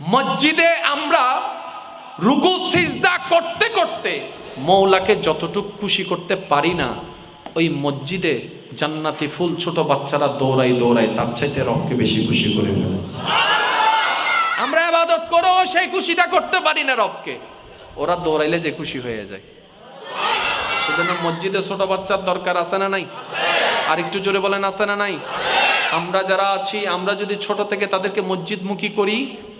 মসজিদে আমরা রুকু, সিজদা করতে করতে মৌলাকে যতটুক খুশি করতে পারি না, ওই মসজিদে জান্নাতি ফুল ছোট বাচ্চারা দৌড়াই দৌড়াই তার চাইতে রবকে বেশি খুশি করে ফেলেছে। আমরা আবাদত করেও সেই খুশিটা করতে পারি না রবকে। ওরা দৌড়াইলে যে খুশি হয়ে যায়। সেজন্য মসজিদে ছোট বাচ্চার দরকার আছে না নাই? আর একটু জোরে বলেন, আছে না নাই? আমরা যারা আছি, আমরা যদি ছোট থেকে তাদেরকে মসজিদমুখী করি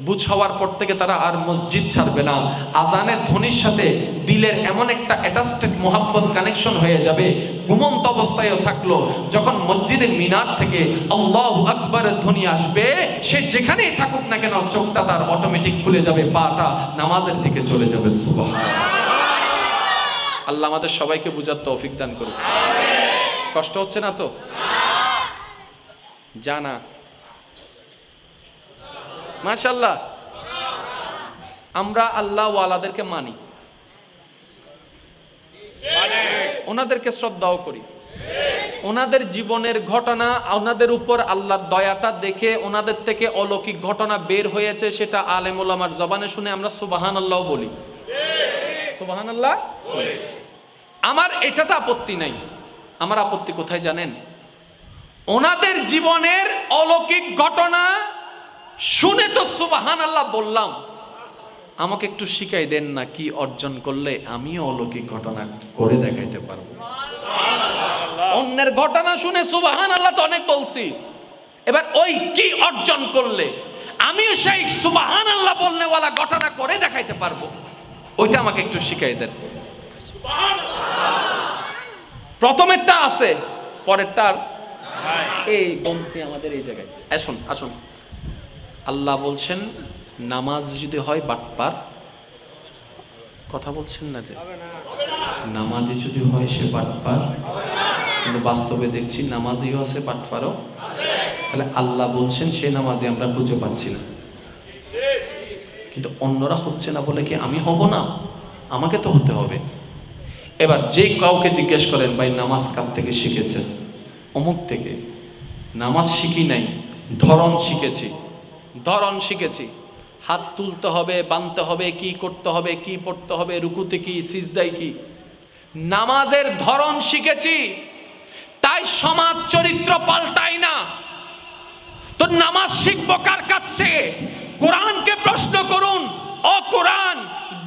বুঝ হওয়ার পর থেকে তারা আর মসজিদ ছাড়বে না। আজানের ধ্বনির সাথে দিলের এমন একটা অ্যাটাচটেড মোহাব্বত কানেকশন হয়ে যাবে। ঘুমন্ত অবস্থায়ও থাকল। যখন মসজিদের মিনার থেকে আল্লাহ আকবরের ধ্বনি আসবে, সে যেখানেই থাকুক না কেন চোখটা তার অটোমেটিক খুলে যাবে, পাটা নামাজের দিকে চলে যাবে। সুবাহ আল্লাহ আমাদের সবাইকে বুঝার তৌফিক দান করুক। কষ্ট হচ্ছে না তো? জানা। মাশাল্লাহ আমরা আল্লাহ ওয়ালাদেরকে মানি। ওনাদেরকে শ্রদ্ধাও করি। ওনাদের জীবনের ঘটনা, ওনাদের উপর আল্লাহর দয়াটা দেখে ওনাদের থেকে অলৌকিক ঘটনা বের হয়েছে সেটা আলেম ওলামার জবানে শুনে আমরা সুবাহান আল্লাহ বলি। সুবাহান আল্লাহ আমার এটাতে আপত্তি নাই। আমার আপত্তি কোথায় জানেন? ওনাদের জীবনের অলৌকিক ঘটনা শুনে তো সুবাহান আল্লাহ বললাম। আমাকে একটু শিখাই দেন না কি অর্জন করলে আমিও অলৌকিক ঘটনা করে দেখাইতে পারব। অন্যের ঘটনা শুনে সুবাহান আল্লাহ তো অনেক বলছি। এবার ওই কি অর্জন করলে আমিও সেই সুবাহান আল্লাহ বললে বলনেওয়ালা ঘটনা করে দেখাইতে পারব। ওইটা আমাকে একটু শিখাই দেন। প্রথমেরটা আছে পরেরটা আর এই কমতি আমাদের এই জায়গায়। আসুন আসুন আল্লাহ বলছেন নামাজ যদি হয় বাটপার কথা বলছেন না যে? নামাজে যদি হয় সে বাটপার কিন্তু বাস্তবে দেখছি নামাজিও আছে বাটপারও তাহলে আল্লাহ বলছেন সে নামাজি আমরা খুঁজে পাচ্ছি না। কিন্তু অন্যরা হচ্ছে না বলে কি আমি হব না? আমাকে তো হতে হবে। এবার যে কাউকে জিজ্ঞেস করেন ভাই নামাজ কার থেকে শিখেছেন? অমুক থেকে। নামাজ শিখি নাই, ধরন শিখেছি। ধরন শিখেছি। হাত তুলতে হবে, বানতে হবে, কি করতে হবে, কি পড়তে হবে, রুকুতে কি সিজদাই কি। নামাজের ধরন শিখেছি, তাই সমাজ চরিত্র পাল্টাই না। তো নামাজ শিখব কার কাছে? কোরআনকে প্রশ্ন করুন ও কোরআন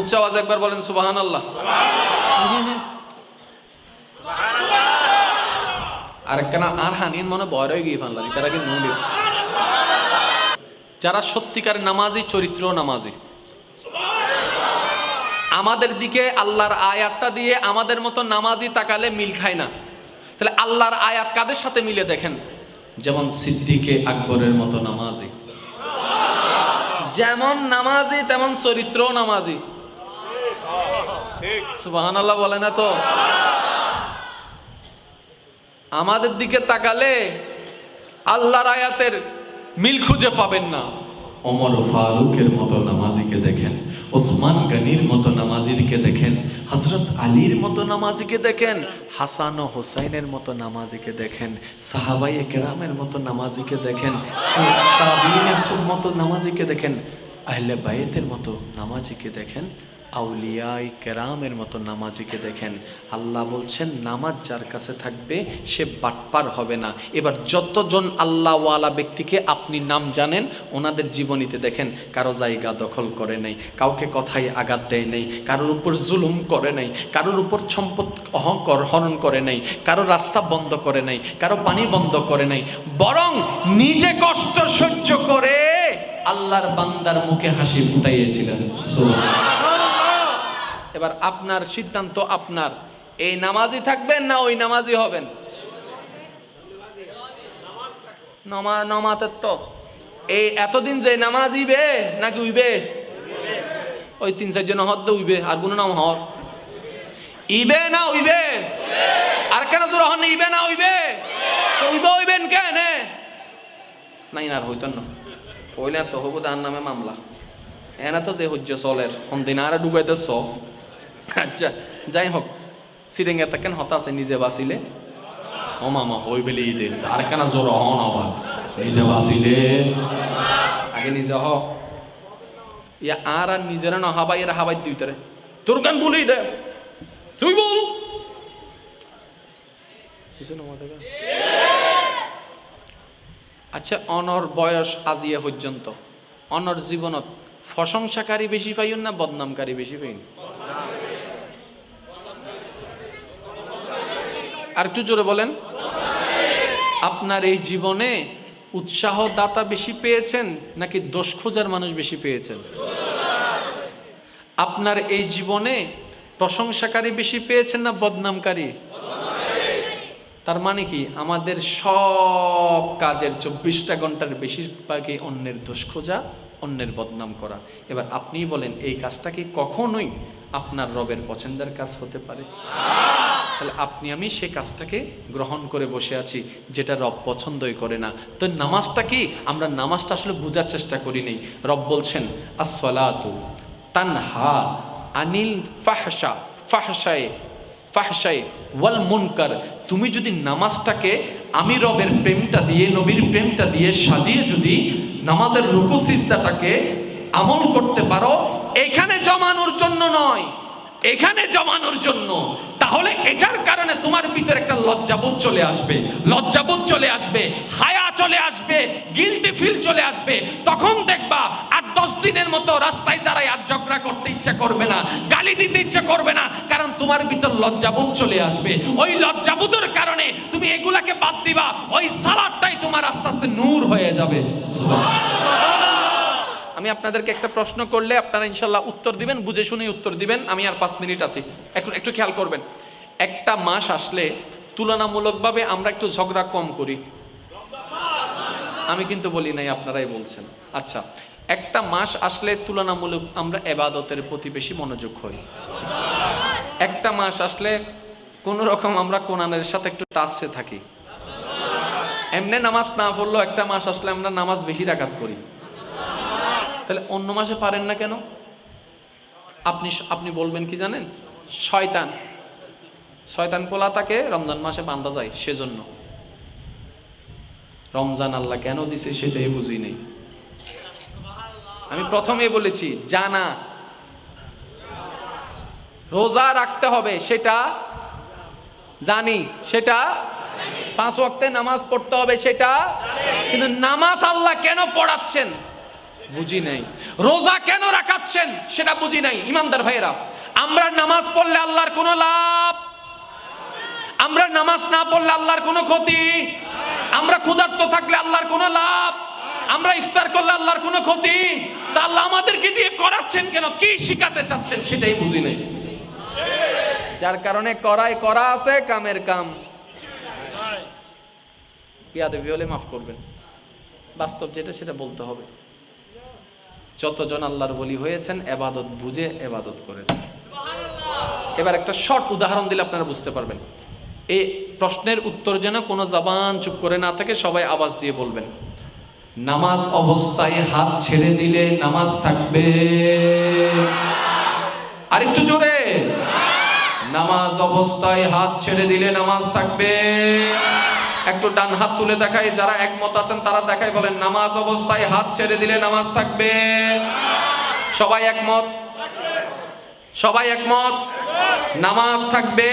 উচ্চ আওয়াজ একবার বলেন সুবাহান আল্লাহ আর কেন, আর হানিন মনে বড় হয়ে গিয়ে ফানলাম তারা কি নুলি যারা সত্যিকার নামাজি চরিত্র নামাজি। আমাদের দিকে আল্লাহর আয়াতটা দিয়ে আমাদের মতো নামাজি তাকালে মিল খায় না। তাহলে আল্লাহর আয়াত কাদের সাথে মিলে দেখেন? যেমন সিদ্দিকে আকবরের মতো নামাজি। যেমন নামাজি, তেমন চরিত্র নামাজি। সুবাহান আল্লাহ বলে না তো? আমাদের দিকে তাকালে আল্লাহর আয়াতের মিল খুঁজে পাবেন না। ওমর ফারুকের মতো নামাজিকে দেখেন, ওসমান গানির মতো নামাজিকে দেখেন হজরত আলীর মতো নামাজিকে দেখেন, হাসান ও হোসাইনের মতো নামাজিকে দেখেন সাহাবাই কেরামের মতো নামাজিকে দেখেন মতো নামাজিকে দেখেন, আহলে বাইতের মতো নামাজিকে দেখেন আউলিয়াই কেরামের মতো নামাজিকে দেখেন। আল্লাহ বলছেন, নামাজ যার কাছে থাকবে, সে বাটপার হবে না। এবার যতজন আল্লাহওয়ালা ব্যক্তিকে আপনি নাম জানেন, ওনাদের জীবনীতে দেখেন, কারও জায়গা দখল করে নাই, কাউকে কথায় আঘাত দেয় নাই, কারোর উপর জুলুম করে নাই, কারোর উপর সম্পদ অহংকর হরণ করে নাই, কারও রাস্তা বন্ধ করে নাই, কারও পানি বন্ধ করে নাই, বরং নিজে কষ্ট সহ্য করে আল্লাহর বান্দার মুখে হাসি ফুটাইয়েছিলেন। সুবহানাল্লাহ। এবার আপনার সিদ্ধান্ত আপনার। এই নামাজি থাকবেন না ওই নামাজি হবেন? নমা, নমাতের তো। এই এতদিন যে নামাজি বে নাকি উইবে? ওই তিন চারজন হদ দে উইবে, আর কোনো নাম হর। ইবে না উইবে? আর কেন জোর হন ইবে না উইবে? উইবে উইবেন কেন? নাই না হইতেন না। হইলে তো হব তার নামে মামলা। এনা তো যে হজ্জ চলের সন্দিন আর ডুবাইতে চ আচ্ছা যাই হোক সিরিঙ্গে তাকেন হতাশে নিজে বাঁচিলে। ও মামা হই বেলে ঈদের আর কেন জোর হন আবার নিজে বাঁচিলে। আগে নিজে হ। ইয়া আর আর নিজেরা না হাবাই এরা হাবাই দুই তারে গান বলেই দে। তুই বল? আচ্ছা অনর বয়স আজিয়া পর্যন্ত অনর জীবনত প্রশংসাকারী বেশি পাইন না বদনামকারী বেশি পাইন আর একটু জোরে বলেন। আপনার এই জীবনে উৎসাহ দাতা বেশি পেয়েছেন নাকি দোষ খোঁজার মানুষ বেশি পেয়েছেন? আপনার এই জীবনে প্রশংসাকারী বেশি পেয়েছেন না বদনামকারী? তার মানে কি? আমাদের সব কাজের চব্বিশটা ঘণ্টার বেশিরভাগই অন্যের দোষ খোঁজা অন্যের বদনাম করা। এবার আপনিই বলেন, এই কাজটা কি কখনোই আপনার রবের পছন্দের কাজ হতে পারে? তাহলে আপনি, আমি সে কাজটাকে গ্রহণ করে বসে আছি, যেটা রব পছন্দই করে না। তো নামাজটা কি? আমরা নামাজটা আসলে বোঝার চেষ্টা করি নেই। রব বলছেন আসলাতু তানহা আনিল ফাহসা ফাহসায়ে ফাহসায়ে ওয়াল মুনকার। তুমি যদি নামাজটাকে আমি রবের প্রেমটা দিয়ে, নবীর প্রেমটা দিয়ে সাজিয়ে যদি নামাজের রুকু সিজদাটাকে আমল করতে পারো, এখানে জমানোর জন্য নয়। এখানে জমানোর জন্য। তাহলে এটার কারণে তোমার ভিতরে একটা লজ্জাবোধ চলে আসবে। লজ্জাবোধ চলে আসবে, হায়া চলে আসবে গিলটি ফিল চলে আসবে। তখন দেখবা আর দশ দিনের মতো রাস্তায় দাঁড়ায় আর ঝগড়া করতে ইচ্ছা করবে না, গালি দিতে ইচ্ছে করবে না, কারণ তোমার ভিতর লজ্জাবোধ চলে আসবে। ওই লজ্জাবোধের কারণে তুমি এগুলাকে বাদ দিবা, ওই সালাদটাই তোমার আস্তে আস্তে নূর হয়ে যাবে। আমি আপনাদেরকে একটা প্রশ্ন করলে আপনারা ইনশাল্লাহ উত্তর দিবেন, বুঝে শুনেই উত্তর দিবেন। আমি আর পাঁচ মিনিট আছি। একটু একটু খেয়াল করবেন। একটা মাস আসলে তুলনামূলকভাবে আমরা একটু ঝগড়া কম করি। আমি কিন্তু বলি নাই, আপনারাই বলছেন। আচ্ছা একটা মাস আসলে তুলনামূলক আমরা এবাদতের প্রতি বেশি মনোযোগ হই একটা মাস আসলে কোন রকম আমরা কোরআনের সাথে একটু টাচে থাকি। এমনি নামাজ না পড়লেও একটা মাস আসলে আমরা নামাজ বেশি রাখাত করি। তাহলে অন্য মাসে পারেন না কেন? আপনি আপনি বলবেন কি জানেন? শয়তান। শয়তান পোলা তাকে রমজান মাসে বান্ধা যায় সেজন্য। রমজান আল্লাহ কেন দিছে সেটাই বুঝি নেই। আমি প্রথমে বলেছি, জানা। রোজা রাখতে হবে, সেটা জানি, সেটা পাঁচ ওয়াক্তে নামাজ পড়তে হবে, সেটা কিন্তু নামাজ আল্লাহ কেন পড়াচ্ছেন? বুঝি নাই। রোজা কেন রাখাচ্ছেন সেটা বুঝি নাই, ইমানদার ভাইয়েরা। আমরা নামাজ পড়লে আল্লাহর কোনো লাভ? আমরা নামাজ না পড়লে আল্লাহর কোনো ক্ষতি? আমরা ক্ষুধার্ত থাকলে আল্লাহর কোনো লাভ? আমরা ইফতার করলে আল্লাহর কোনো ক্ষতি? তা আল্লাহ আমাদেরকে দিয়ে করাচ্ছেন কেন? কি শিখাতে চাচ্ছেন সেটাই বুঝি নাই। যার কারণে করাই করা আছে, কামের কাম। ইয়াদেবি হলে মাফ করবেন। বাস্তব যেটা, সেটা বলতে হবে। যতজন আল্লাহর বলি হয়েছেন, এবাদত বুঝে এবাদত করেছেন এবার একটা শর্ট উদাহরণ দিলে আপনারা বুঝতে পারবেন। এই প্রশ্নের উত্তর যেন কোনো জবান চুপ করে না থাকে, সবাই আওয়াজ দিয়ে বলবেন, নামাজ অবস্থায় হাত ছেড়ে দিলে নামাজ থাকবে। আরেকটু জোরে, নামাজ অবস্থায় হাত ছেড়ে দিলে নামাজ থাকবে। একটু ডান হাত তুলে দেখায় যারা একমত আছেন তারা দেখায় বলেন, নামাজ অবস্থায় হাত ছেড়ে দিলে নামাজ থাকবে। সবাই একমত? সবাই একমত? নামাজ থাকবে।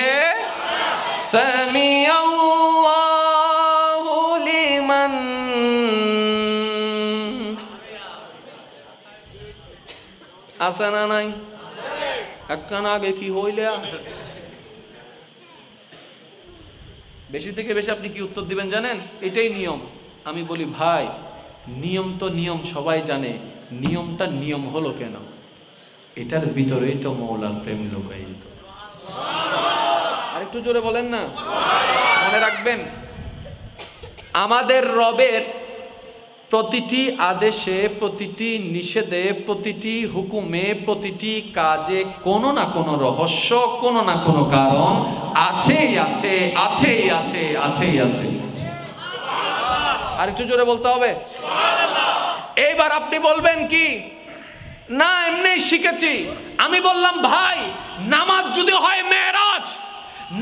সামি আল্লাহু লিমান আছে না নাই? একখান আগে কি হইলে? বেশি থেকে বেশি আপনি কি উত্তর দিবেন জানেন? এটাই নিয়ম। আমি বলি, ভাই, নিয়ম তো নিয়ম, সবাই জানে। নিয়মটা নিয়ম হলো কেন? এটার ভিতরেই তো মৌলার প্রেম লোকায়িত। আরেকটু জোরে বলেন না। মনে রাখবেন, আমাদের রবের প্রতিটি আদেশে, প্রতিটি নিষেধে, প্রতিটি হুকুমে, প্রতিটি কাজে কোনো না কোনো রহস্য, কোনো না কোনো কারণ আছেই আছে আছেই আছে আছেই আছে। আর একটু জোরে বলতে হবে। এইবার আপনি বলবেন কি? না, এমনি শিখেছি। আমি বললাম, ভাই, নামাজ যদি হয় মেয়েরাজ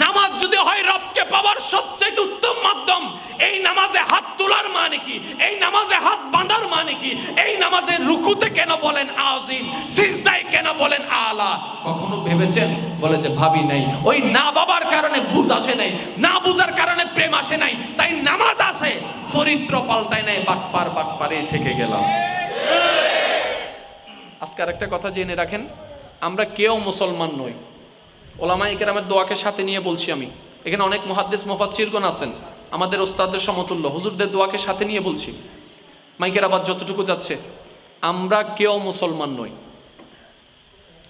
নামাজ যদি হয় রবকে পাওয়ার সবচেয়ে উত্তম মাধ্যম, এই নামাজে হাত তোলার মানে কি? এই নামাজে হাত বাঁধার মানে কি? এই নামাজে রুকুতে কেন বলেন আজিম সিজদায় কেন বলেন আলা? কখনো ভেবেছেন? বলে যে ভাবি নাই। ওই না বাবার কারণে বুঝ আসে নাই, না বুঝার কারণে প্রেম আসে নাই, তাই নামাজ আসে চরিত্র পাল্টায় নাই বাটপার বাটপারে থেকে গেলাম। আজকে আরেকটা কথা জেনে রাখেন, আমরা কেউ মুসলমান নই। ওলামা ইকেরামের দোয়াকে সাথে নিয়ে বলছি আমি। এখানে অনেক মহাদ্দেশ মোফাচ্চিরগণ আছেন। আমাদের ওস্তাদের সমতুল্য। হুজুরদের দোয়াকে সাথে নিয়ে বলছি। মাইকের আবার যতটুকু যাচ্ছে, আমরা কেউ মুসলমান নই।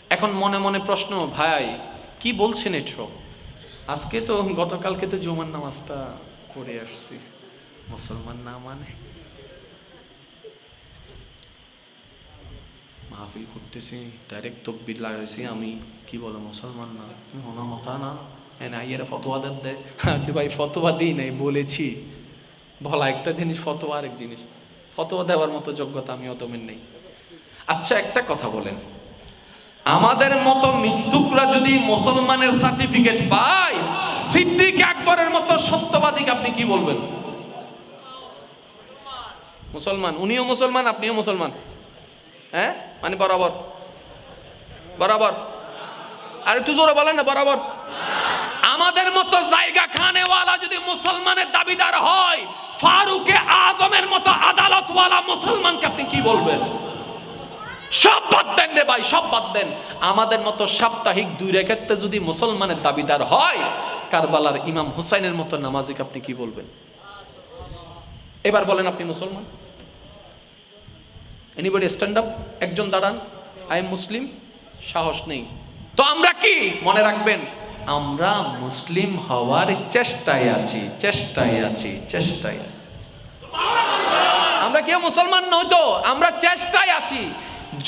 এখন মনে মনে প্রশ্ন, ভাই, কি বলছেন এসব আজকে তো গতকালকে তো জুমার নামাজটা করে আসছি। মুসলমান না মানে? মাহফিল করতেছি ডাইরেক্ট তকবির লাগাইছি, আমি কি বলে মুসলমান না হতা না। হ্যাঁ না ইয়েরা ফতোয়া দেন দেয় ভাই, ফতোয়া দিই নাই, বলেছি। বলা একটা জিনিস, ফতোয়া আরেক জিনিস। ফতোয়া দেওয়ার মতো যোগ্যতা আমি অতমের নেই। আচ্ছা একটা কথা বলেন। আমাদের মতো মৃত্যুকরা যদি মুসলমানের সার্টিফিকেট পায়, সিদ্দিক আকবরের মতো সত্যবাদীকে আপনি কি বলবেন? মুসলমান, উনিও মুসলমান, আপনিও মুসলমান। হ্যাঁ? মানে বরাবর। বরাবর। আর একটু জোরে বলেন না, বরাবর। আমাদের মতো জায়গা খানেওয়ালা যদি মুসলমানের দাবিদার হয়, ফারুকে আজমের মতো আদালতওয়ালা মুসলমানকে আপনি কি বলবেন? সব বাদ দেন রে ভাই, সব বাদ দেন। আমাদের মতো সাপ্তাহিক দুই রেখাতে যদি মুসলমানের দাবিদার হয়, কারবালার ইমাম হুসাইনের মতো নামাজিক আপনি কি বলবেন? এবার বলেন আপনি মুসলমান? এনিবডি স্ট্যান্ড আপ একজন দাঁড়ান। আই এম মুসলিম সাহস নেই। তো আমরা কি? মনে রাখবেন, আমরা মুসলিম হওয়ার চেষ্টায় আছি চেষ্টায় আছি চেষ্টায় আছি। আমরা কেউ মুসলমান নই তো, আমরা চেষ্টায় আছি।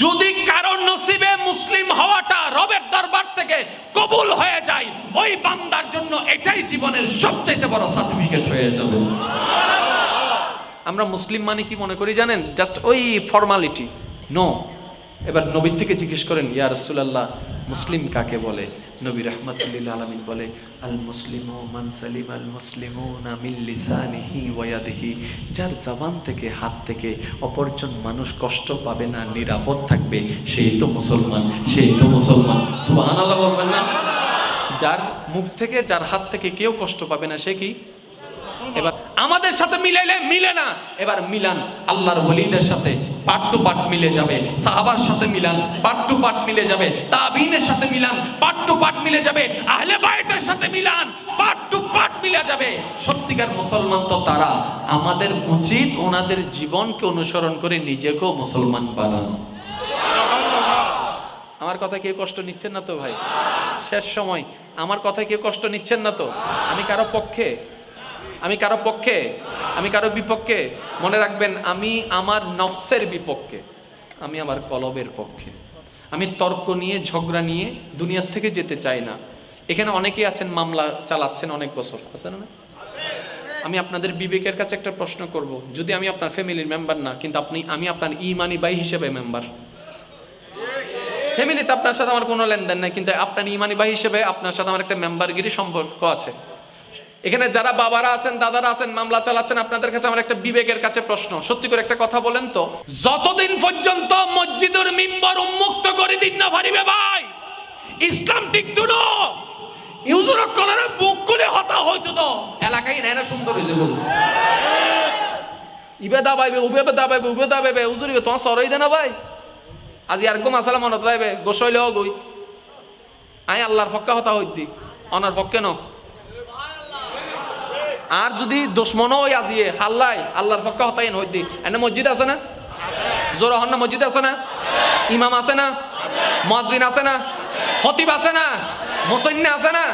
যদি কারণ নসিবে মুসলিম হওয়াটা রবের দরবার থেকে কবুল হয়ে যায়, ওই বান্দার জন্য এটাই জীবনের সবচেয়ে বড় সার্টিফিকেট হয়ে যাবে। আমরা মুসলিম মানে কি মনে করি জানেন? জাস্ট ওই ফর্মালিটি নো এবার নবীর থেকে জিজ্ঞেস করেন, ইয়া রাসূলুল্লাহ, মুসলিম কাকে বলে? নবী রহমাতুল্লিল আলামিন বলে, আল মুসলিমু মান সালিম আল মুসলিমুনা মিন লিসানিহি ওয়া ইয়াদিহি। যার জবান থেকে, হাত থেকে অপরজন মানুষ কষ্ট পাবে না, নিরাপদ থাকবে, সেই তো মুসলমান, সেই তো মুসলমান। সুবহানাল্লাহ বলবেন না? যার মুখ থেকে, যার হাত থেকে কেউ কষ্ট পাবে না, সে কি? এবার আমাদের সাথে মিলাইলে মিলে না। এবার মিলান, আল্লাহর ওলিদের সাথে পাট টু পাট মিলে যাবে। সাহাবার সাথে মিলান পাট টু পাট মিলে যাবে। তাবিনের সাথে মিলান পাট টু পাট মিলে যাবে। আহলে বাইতের সাথে মিলান পাট টু পাট মিলে যাবে। সত্যিকার মুসলমান তো তারা, আমাদের উচিত ওনাদের জীবনকে অনুসরণ করে নিজেকেও মুসলমান বানানো। আমার কথা কেউ কষ্ট নিচ্ছেন না তো ভাই? শেষ সময়, আমার কথা কেউ কষ্ট নিচ্ছেন না তো? আমি কারও পক্ষে আমি কারও পক্ষে, আমি কারও বিপক্ষে, মনে রাখবেন, আমি আমার নফসের বিপক্ষে, আমি আমার কলবের পক্ষে। আমি তর্ক নিয়ে, ঝগড়া নিয়ে দুনিয়ার থেকে যেতে চাই না। এখানে অনেকেই আছেন, মামলা চালাচ্ছেন অনেক বছর। আছেন না আমি আপনাদের বিবেকের কাছে একটা প্রশ্ন করব। যদি আমি আপনার ফ্যামিলির মেম্বার না, কিন্তু আপনি, আমি আপনার ইমানি বাই হিসেবে মেম্বার। ফ্যামিলিতে আপনার সাথে আমার কোনো লেনদেন নাই, কিন্তু আপনার ইমানি ভাই হিসেবে আপনার সাথে আমার একটা মেম্বারগিরি সম্পর্ক আছে। এখানে যারা বাবারা আছেন, দাদারা আছেন, মামলা চালাচ্ছেন, আপনাদের কাছে আমার একটা বিবেকের কাছে প্রশ্ন। সত্যি করে একটা কথা বলেন তো। যতদিন পর্যন্ত মসজিদের মিম্বর উন্মুক্ত করে দিন না পারিবে ভাই, ইসলাম ঠিক না? ইউজুর কলারে বুক খুলে হতা হইতো তো। এলাকায় নেয় না সুন্দর হয়েছে বলুন। ইবে দাবাইবে উবে দাবাইবে উবে দাবাইবে উজুরিবে তোমার সরই দে না ভাই। আজি আর গো মাসালা মনত রাইবে গোসইলেও গই। আই আল্লাহর পক্ষে হতা হইতি। অনার পক্ষে ন আর যদি দুশ্মনও ওই আজিয়ে হাল্লাই, আল্লাহর পক্ষে হতাই হইতি। এনে মসজিদ আছে না? জোর হন না, মসজিদ আছে না? ইমাম আছে না? মসজিদ আছে না? খতিব আছে না? মুসন্নে আছে না?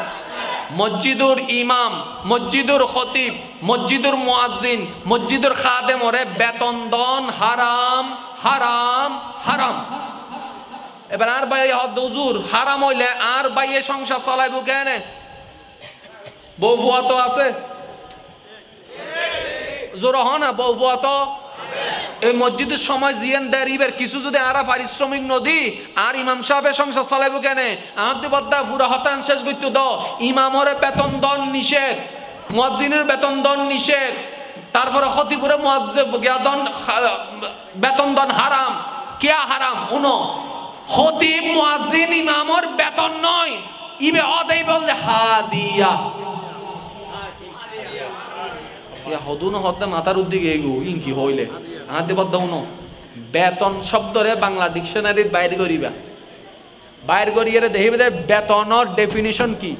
মসজিদুর ইমাম, মসজিদুর খতিব, মসজিদুর মুয়াজ্জিন, মসজিদুর খাদেম, ওরে বেতন দন হারাম হারাম হারাম। এবার আর ভাই হুজুর, হারাম হইলে আর বাইয়ে সংসার চলাইব কেন? বউ তো আছে। জোর হ না বউ ফুয়া তো এই মসজিদের সময় জিয়ান দেরিবের কিছু যদি আরা পারিশ্রমিক নদী আর ইমাম সাহেবের সংসার চালাইব কেন? বদ্দা পুরা হতান শেষ করতে দ ইমামরে বেতন দন নিষেধ মসজিদের বেতন দন নিষেধ। তারপরে খতিপুরে দন বেতন দন হারাম। কেয়া হারাম? উনো, খতিব, মুয়াজ্জিন, ইমামর বেতন নয়। ইবে অদেই বললে, হাদিয়া। হদুন হদ্দা মাথার উদ্দিকে এগো ইনকি হইলে। আহাতে বদ্দা উনো বেতন শব্দরে বাংলা ডিকশনারিত বাইর করিবা। বাইর করিয়ে দেখিবে বেতনের ডেফিনিশন কি?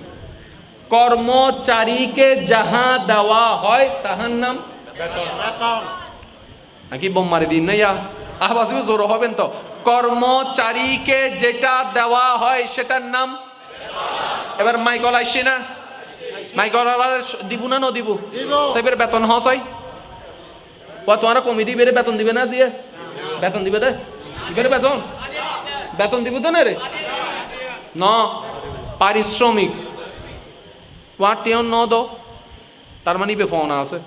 কর্মচারীকে যাহা দেওয়া হয় তাহার নাম নাকি বোম মারি দিন না ইয়া? আহবাস জোর হবেন তো। কর্মচারীকে যেটা দেওয়া হয় সেটার নাম? এবার মাইকল আসছে না? মাইকল দিব না ন দিব। সেবের বেতন হসাই ও তোমার কমিটি বেড়ে বেতন দিবে না দিয়ে বেতন দিবে দে। দিবে বেতন। বেতন দিব তো না রে। ন পারিশ্রমিক। ওয়ার টিয়ন ন দো। তার মানে ইবে ফোন আছে।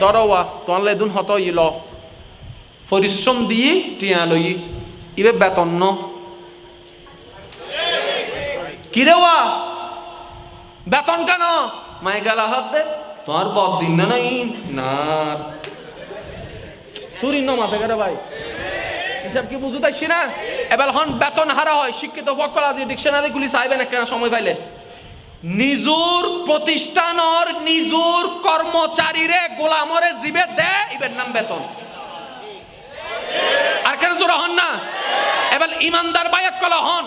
দরওয়া তোমার লেদুন হত ই ল। পরিশ্রম দিয়ে টিয়া লই। ইবে বেতন ন। কিরে ওয়া? বেতন কেন? মাই গেলা হাত দে। তোমার বদ দিন না নাই? না। তোর ইন্ন মাথা কেন ভাই। হিসাব কি বুঝু তাইছি না? এবার হন বেতন হারা হয়, শিক্ষিত ফকল আজি ডিকশনারি গুলি চাইবেন কেন সময় পাইলে? নিজুর প্রতিষ্ঠানর নিজুর কর্মচারীরে গোলামরে জিবে দে, ইবের নাম বেতন। আর কেন জোর হন না? এবার ইমানদার বায়ক কলা হন।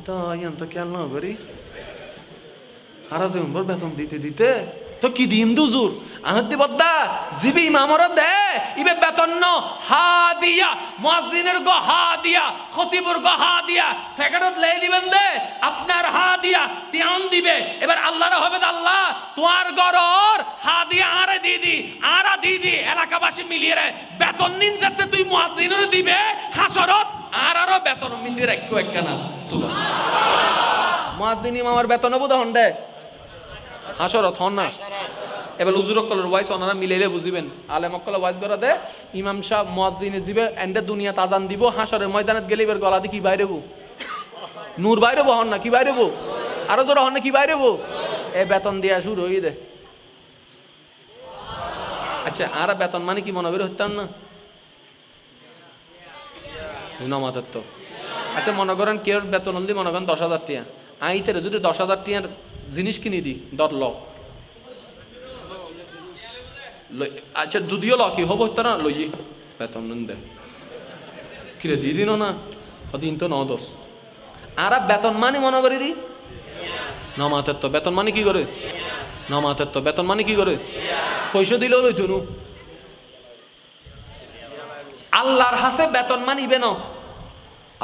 তো খেয়াল করি হারা যে উম্বর বেতন দিতে দিতে তো কি দিম দুজুর আহতি বদ্দা জিবি ইমামর দে ইবে বেতন ন হা দিয়া মুয়াজ্জিনের গো হা দিয়া খতিবুর গো হা দিয়া ফেকারত লেই দিবেন দে আপনার হা দিয়া তিয়ান দিবে এবার আল্লাহর হবে আল্লাহ তোমার গরর হা দিয়া আরে দিদি আরা দিদি এলাকাবাসী মিলিয়ে রে বেতন নিন যাতে তুই মুয়াজ্জিনের দিবে হাসরত আর আরও বেতন মিন্দির একটু একখানা মুয়াজ্জিন ইমামের বেতন বোধ হন্ডে হাসরত হন না। এবার উজুর কলের ওয়াইস ওনারা মিলাইলে বুঝিবেন। আলেম অকল ওয়াইস করা দে, ইমাম শাহ মুয়াজ্জিনে জিবে, এন্ডে দুনিয়া তাজান দিব, হাসরের ময়দানত গেলে এবার গলা দি কি বাইরে বু নূর বাইরে হন না, কি বাইরে বু আরও জোর হন না, কি বাইরে বু এ বেতন দিয়া শুরু হই দে। আচ্ছা আর বেতন মানে কি মনে করে হতাম না? নমাতের তো আচ্ছা মনে করেন কেউ বেতন হলি মনে করেন দশ হাজার টিয়া। আইতে যদি দশ হাজার টিয়ার জিনিস কিনে দি দর ল আচ্ছা যদিও ল কি হব না, লই বেতন দে। কিরে দিয়ে দিন না দিন তো ন দশ আর, বেতন মানে মনে করে দি? নমাতের তো বেতন মানে কি করে? নমাতের তো বেতন মানে কি করে? পয়সা দিলেও লই তুনু আল্লাহর হাসে বেতন মানিবে না।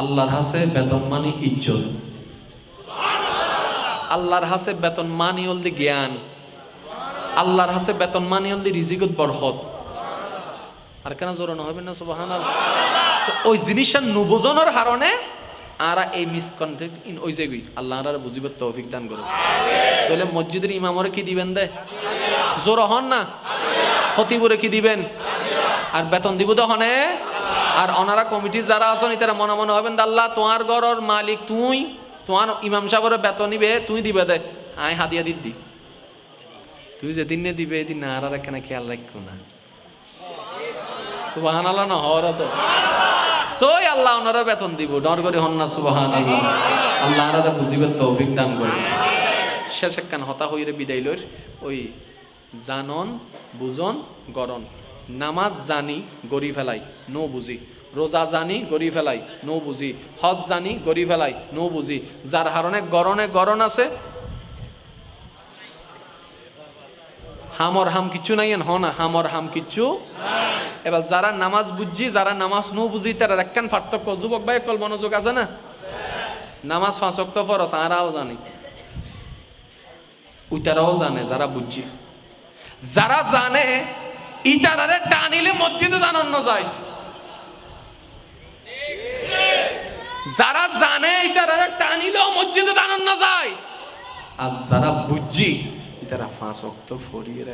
আল্লাহর হাসে বেতন মানি ইজ্জত। আল্লাহর হাসে বেতন মানি অলদি জ্ঞান। আল্লাহর হাসে বেতন মানি হলদি রিজিকত বরহত আর কেন জোরানো হবে না সুবাহান ওই জিনিসটা নুবোজনের হারণে আর এই মিসকনসেপ্ট ইন ওই জায়গায় আল্লাহ আর বুঝিবার তৌফিক দান করো তাহলে মসজিদের ইমামরে কি দিবেন দে? জোর হন না? খতিবুরে কি দিবেন? আর বেতন দিব তো হনে? আর ওনারা কমিটি যারা আছেন তারা মনে মনে হবেন দে, আল্লাহ তোমার ঘরের মালিক তুই তোমার ইমাম সাহেবের বেতন নিবে তুই দিবে দে। আয় হাদিয়া দিদি তুই যেদিন নে দিবে এদিন না আর এখানে খেয়াল রাখো না। সুবাহান আল্লাহ না হওয়ার তো তোই আল্লাহ ওনারা বেতন দিব ডর করে হন্না সুবাহান আল্লাহ আল্লাহ ওনারা বুঝিবে তৌফিক দান করে শেষ একখান হতা হইরে বিদায় লইর ওই জানন বুজন গরন। নামাজ জানি, গড়ি ফেলাই, নো বুঝি। রোজা জানি, গড়ি ফেলাই, নো বুঝি। হজ জানি, গড়ি ফেলাই, নো বুঝি। যার হারণে গরনে গরন আছে, হামর হাম কিচ্ছু নাই হন, হামর হাম কিচ্ছু এবার যারা নামাজ বুঝছি, যারা নামাজ নো বুঝি, তারা একখান পার্থক্য, যুবক ভাই, কল মনোযোগ আছে না? নামাজ ফাঁসক তো ফরস আরাও জানি। উইতারাও জানে, যারা বুঝছি। যারা জানে ইতারারে টানিলে মসজিদে জানান্ন যায়। যারা জানে ইতারারে টানিলেও মসজিদে জানান্ন যায়। আর যারা বুঝছি ইতারা ফাঁস অক্ত ফরিয়ে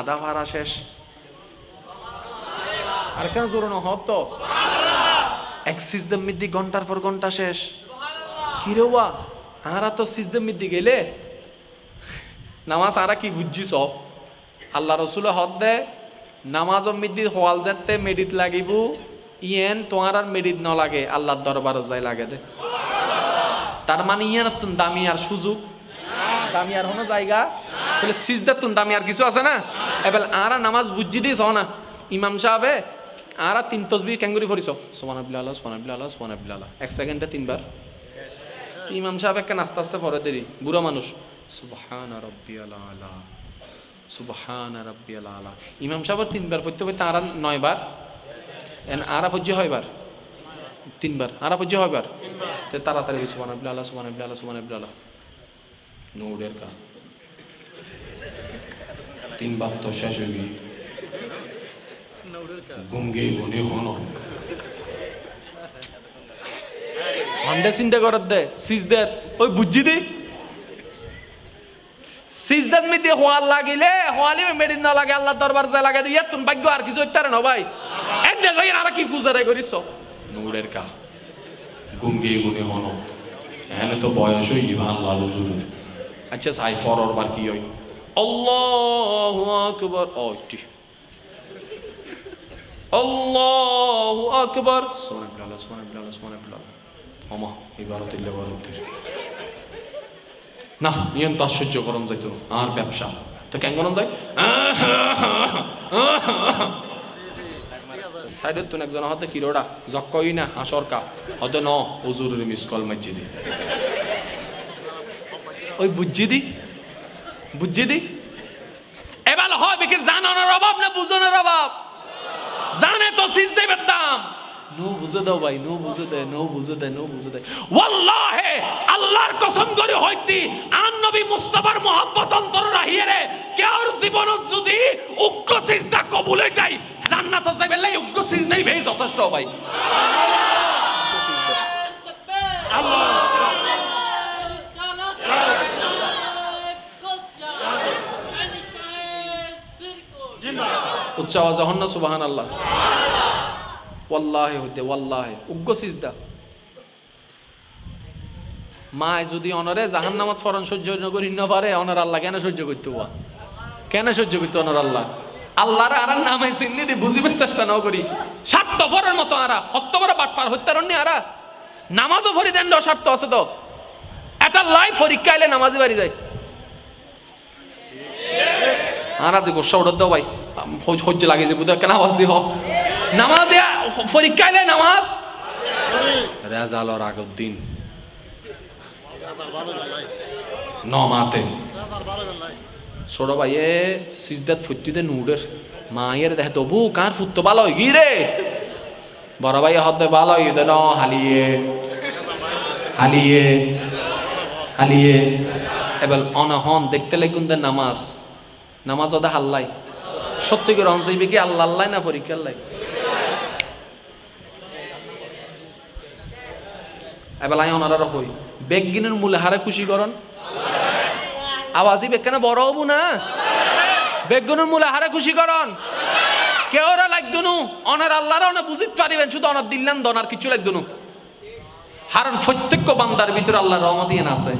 আধা ভাড়া শেষ। আর কেন জোরানো হতো এক সিজদাম মিদ্দি ঘণ্টার পর ঘণ্টা শেষ। কি রে ওয়া? আরা তো সিজদাম মিদ্দি গেলে। নামাজ আরা কি বুঝছি সব আল্লাহ রসুল হদ দে নামাজ মিদ্দি হওয়াল যেতে মেডিত লাগিব। ইয়েন তোমার আর মেডিত ন লাগে, আল্লাহর দরবার যাই লাগে দে। তার মানে ইয়েন দামি আর সুযোগ। দামি আর কোনো জায়গা। বলে সিজদার তুন দামি আর কিছু আছে না? এবার আরা নামাজ বুঝি দিস না। ইমাম সাহেবে আরা তিন তসবি ক্যাঙ্গুরি ফরিস সোমান আব্দুল্লাহ আল্লাহ সোমান আব্দুল্লাহ আল্লাহ সোমান আব্দুল্লাহ আল্লাহ এক সেকেন্ডে তিনবার। ইমাম সাহেব একটা আস্তে আস্তে পরে, দেরি। বুড়ো মানুষ। সুবহান রব্বি আলা। সুবহান রব্বি আলা। ইমাম সাহেবের তিনবার পড়তে পড়তে আরা নয়বার। আরা ফজ্জি হয়বার? তিনবার। আরা ফজ্জি হয়বার? তাড়াতাড়ি সুবান আব্দুল্লাহ আল্লাহ সুবান আব্দুল্লাহ আল্লাহ সুবান আব্দুল্লাহ আল্লাহ নৌডের কা তিনবার তো শেষ হয়ে গিয়ে গুঙ্গে গুনে হনো। হন্ডে চিন্তা করার দে সিজদাত ওই বুঝছি দি? সিজদাত মি দিয়ে হওয়ার লাগিলে হওয়ালি মেডিন না লাগে আল্লাহ দরবার যায় লাগে দিয়ে তুমি ভাগ্য আর কিছু হইতে না ভাই? এন্ডে যাই আর কি গুজারে করিস নূরের কা গুঙ্গে গুনে হনো। এখানে তো বয়স হই ইভান লালু জুরু আচ্ছা সাই ফরর বার কি হই আল্লাহু আকবার ও ঠিক আল্লাহু আকবার সুবহানাল্লাহ সুবহানাল্লাহ সুবহানাল্লাহ ওমা ইবারত ইল্লা বারতের না নিয়ন তো সহ্য করন যাইতো না। আর ব্যবসা তো কেন করন যায় সাইডত তুন একজন হতে কিরোড়া জক্কই না হাসর কা হতে ন হুজুরের মিস কল মসজিদে ওই বুঝছি দি বুঝছি দি এবার হয় বিকে জানানোর অভাব না বুঝানোর অভাব সিজদে বেদাম নো বুঝে দাও ভাই নো বুঝে দেয় নো বুঝে দেয় নো বুঝে দেয়। ওয়াল্লাহে আল্লাহর কসম করে হইতি আন নবী মুস্তাফার মোহাব্বত অন্তর রাহিয়ে রে কেউর জীবন যদি উগ্র সিজদা কবুলে যাই জান্নাত যাইবে লাই উগ্র সিজদাই ভাই যথেষ্ট ভাই। উচ্চ আওয়াজ না সুবাহান আল্লাহ ওয়াল্লাহে হইতে ওয়াল্লাহে। উগ্র সিজদা। মায় যদি অনরে জাহান নামাত ফরন সহ্য করি না পারে অনার আল্লাহ কেন সহ্য করতে হওয়া? কেন সহ্য করতে অনার আল্লাহ? আল্লাহর আর নামে চিন্নি দি বুঝিবার চেষ্টা নাও করি। স্বার্থ ফরের মতো আরা হত্য করে বাট পার হত্যারণ্য আরা। নামাজও ফরি দেন স্বার্থ আছে তো। এটা লাইফ পরীক্ষা এলে নামাজি বাড়ি যায়। আর আজ গোসা উঠত ভাই। সহ্য লাগে যে বুধ কেন আওয়াজ দিহ নামাজে পরীক্ষা এলে নামাজ। রেজালর আগর দিন। নমাতে ছোট ভাইয়ে সিজদাত ফুটিতে নুডের মায়ের দেখে তবু কার ফুটতো ভালো হই গি রে বড় ভাই হতে ভালো হই দে ন হালিয়ে। হালিয়ে। হালিয়ে। এবার অনহন দেখতে লাগুন দে নামাজ। নামাজ ওদা হাল্লাই। সত্যি করে অন চাইবে কি? আল্লাহ আল্লাহ না পরীক্ষা আল্লাহ এবার আই অনারা হই বেগিনের মূলে হারে খুশি করন। আওয়াজই বেগখানে বড় হবু না? বেগগুনের মূলে হারে খুশি করন। কেউরা লাগদনু অনার আল্লাহরা অনা বুঝিতে পারিবেন, শুধু অনার দিল্লান দনার কিছু লাগদনু হারণ প্রত্যেক বান্দার ভিতরে আল্লাহ রহমদিয়ান আছে।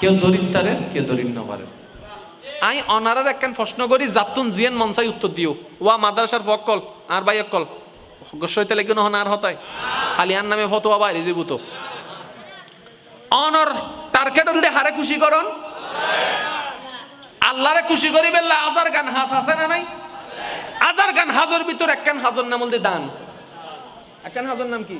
কেউ দরিদ্রের, কেউ দরিদ্রবারের। আই অনারের একখান প্রশ্ন করি জাতুন জিয়ান মনসাই উত্তর দিও। ওয়া মাদ্রাসার ফকল, আর ভাই অকল সইতে লেগে নহন আর হতায়। হালিয়ার নামে ফতোয়া বাইরে যাব তো। অনর টার্গেট হলে হারে খুশি করন। আল্লাহরে খুশি করি বেল্লা আজার গান হাস আছে না নাই? আজার গান হাজর ভিতর একখান হাজর নাম বলতে দান। একখান হাজর নাম কি?